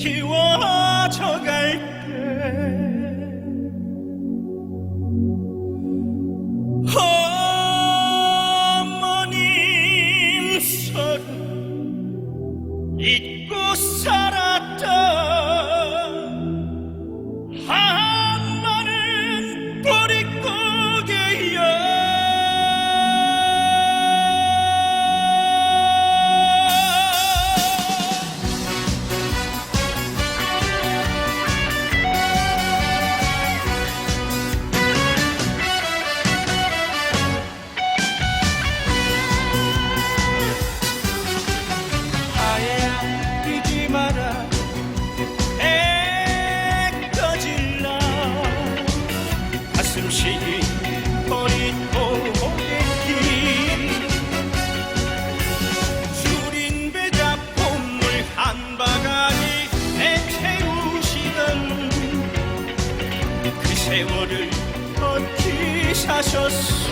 지워져갈 때 음식이 어린 오백기 줄인 배작품을 한 바가지 내채우시던 그 세월을 어찌 사셨소?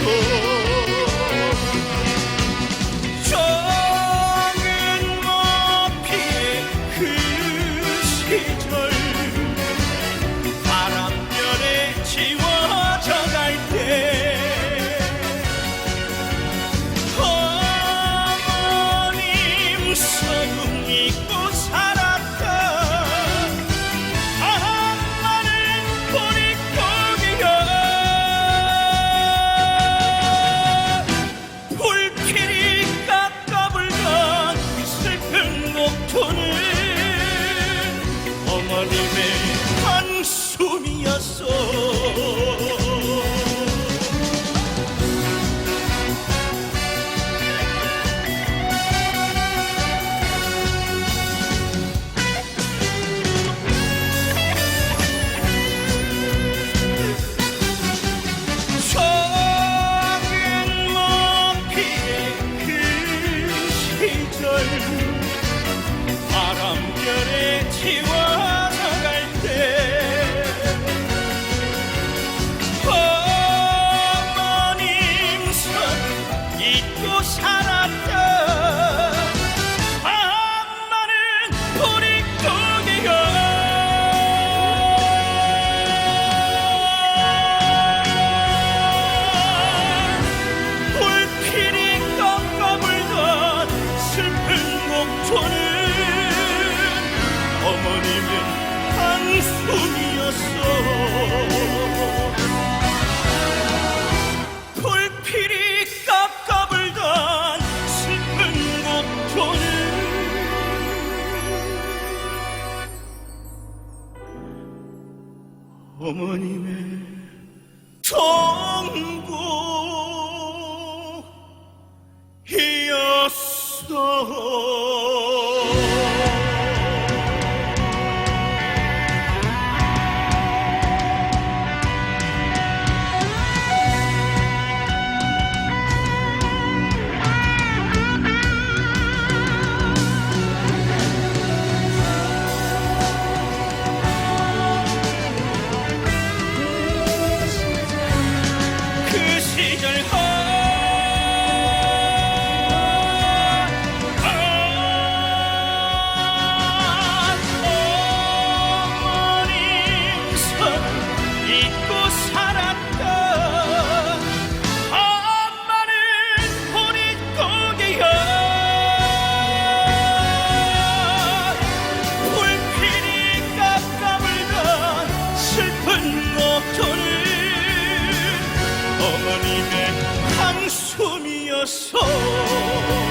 하나님의 한숨이었어 어머님의 통곡이었어. 소.